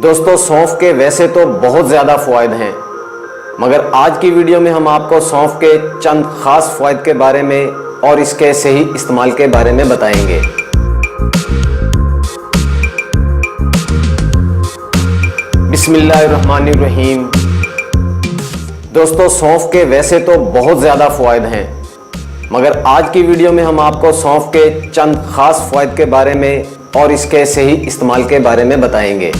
दोस्तों, सौंफ के वैसे तो बहुत ज़्यादा फ़ायद हैं, मगर आज की वीडियो में हम आपको सौंफ के चंद ख़ास फ़ायद के बारे में और इसके सही इस्तेमाल के बारे में बताएँगे। बिस्मिल्लाहिर्रहमानिर्रहीम। दोस्तों, सौंफ के वैसे तो बहुत ज़्यादा फ़ायद हैं, मगर आज की वीडियो में हम आपको सौंफ के चंद ख़ास फ़ायद के बारे में और इसके सही इस्तेमाल के बारे में बताएँगे।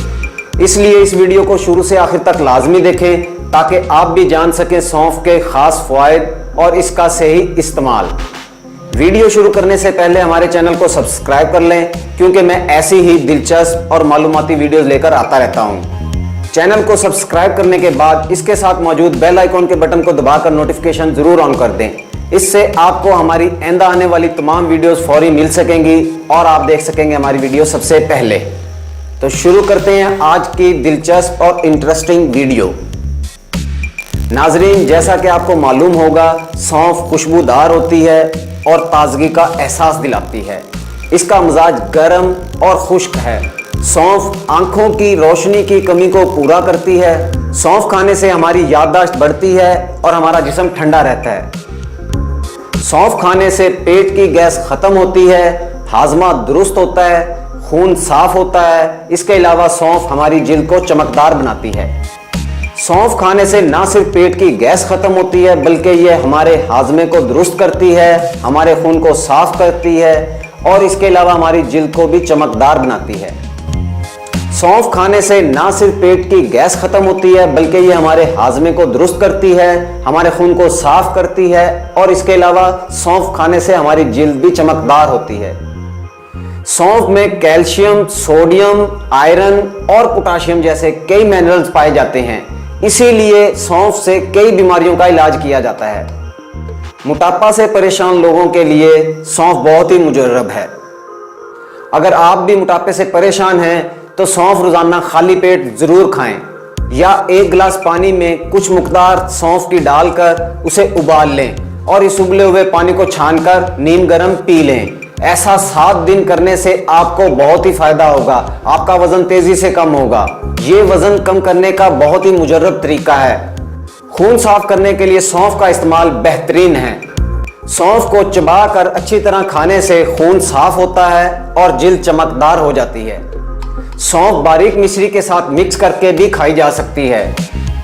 इसलिए इस वीडियो को शुरू से आखिर तक लाजमी देखें, ताकि आप भी जान सकें सौंफ के ख़ास फ़ायद और इसका सही इस्तेमाल। वीडियो शुरू करने से पहले हमारे चैनल को सब्सक्राइब कर लें, क्योंकि मैं ऐसी ही दिलचस्प और मालूमती वीडियोस लेकर आता रहता हूँ। चैनल को सब्सक्राइब करने के बाद इसके साथ मौजूद बेल आइकॉन के बटन को दबाकर नोटिफिकेशन ज़रूर ऑन कर दें। इससे आपको हमारी आइंदा आने वाली तमाम वीडियोस फौरी मिल सकेंगी और आप देख सकेंगे हमारी वीडियो सबसे पहले। तो शुरू करते हैं आज की दिलचस्प और इंटरेस्टिंग वीडियो नाजरीन, जैसा कि आपको मालूम होगा, सौंफ खुशबूदार होती है और ताजगी का एहसास दिलाती है। इसका मिजाज गर्म और खुश्क है। सौंफ आँखों की रोशनी की कमी को पूरा करती है। सौंफ खाने से हमारी याददाश्त बढ़ती है और हमारा जिस्म ठंडा रहता है। सौंफ खाने से पेट की गैस खत्म होती है, हाजमा दुरुस्त होता है खून साफ़ होता है, इसके अलावा सौंफ हमारी जिल्द को चमकदार बनाती है। सौंफ खाने से ना सिर्फ़ पेट की गैस खत्म होती है, बल्कि यह हमारे हाजमे को दुरुस्त करती है, हमारे खून को साफ़ करती है, और इसके अलावा हमारी जिल्द को भी चमकदार बनाती है। सौंफ खाने से ना सिर्फ़ पेट की गैस खत्म होती है, बल्कि ये हमारे हाजमे को दुरुस्त करती है, हमारे खून को साफ़ करती है, और इसके अलावा सौंफ खाने से हमारी जिल्द भी चमकदार होती है। सौंफ में कैल्शियम सोडियम आयरन और पोटाशियम जैसे कई मिनरल्स पाए जाते हैं। इसीलिए सौंफ से कई बीमारियों का इलाज किया जाता है। मोटापा से परेशान लोगों के लिए सौंफ बहुत ही मुजरब है। अगर आप भी मोटापे से परेशान हैं तो सौंफ रोज़ाना खाली पेट ज़रूर खाएँ या एक गिलास पानी में कुछ मुकदार सौंफ की डालकर उसे उबाल लें और इस उबले हुए पानी को छानकर नीम गर्म पी लें। ऐसा सात दिन करने से आपको बहुत ही फ़ायदा होगा। आपका वज़न तेज़ी से कम होगा। ये वज़न कम करने का बहुत ही मुजरब तरीका है। खून साफ़ करने के लिए सौंफ का इस्तेमाल बेहतरीन है। सौंफ को चबा कर अच्छी तरह खाने से खून साफ़ होता है और जिल्द चमकदार हो जाती है। सौंफ बारीक मिश्री के साथ मिक्स करके भी खाई जा सकती है।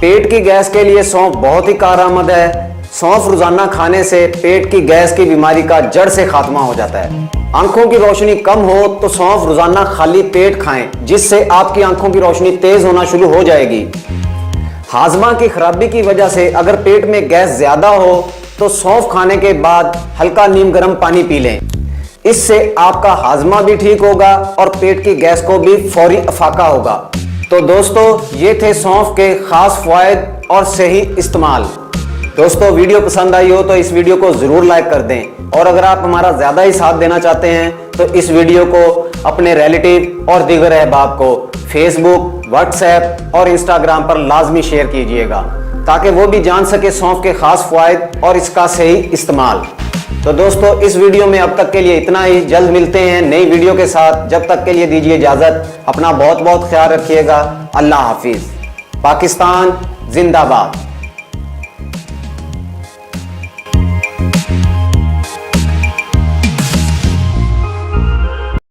पेट की गैस के लिए सौंफ बहुत ही कारआमद है। सौंफ रोज़ाना खाने से पेट की गैस की बीमारी का जड़ से खात्मा हो जाता है। आँखों की रोशनी कम हो तो सौंफ रोज़ाना खाली पेट खाएँ, जिससे आपकी आँखों की रोशनी तेज होना शुरू हो जाएगी। हाजमा की खराबी की वजह से अगर पेट में गैस ज़्यादा हो तो सौंफ खाने के बाद हल्का नीम गर्म पानी पी लें। इससे आपका हाजमा भी ठीक होगा और पेट की गैस को भी फौरी अफाका होगा। तो दोस्तों, ये थे सौंफ के खास फायद और सही इस्तेमाल। दोस्तों, वीडियो पसंद आई हो तो इस वीडियो को ज़रूर लाइक कर दें। और अगर आप हमारा ज़्यादा ही साथ देना चाहते हैं तो इस वीडियो को अपने रिलेटिव और दीगर अहबाब को फेसबुक व्हाट्सएप और इंस्टाग्राम पर लाजमी शेयर कीजिएगा, ताकि वो भी जान सके सौंफ के खास फायद और इसका सही इस्तेमाल। तो दोस्तों, इस वीडियो में अब तक के लिए इतना ही। जल्द मिलते हैं नई वीडियो के साथ। जब तक के लिए दीजिए इजाज़त। अपना बहुत बहुत ख्याल रखिएगा। अल्लाह हाफिज। पाकिस्तान जिंदाबाद।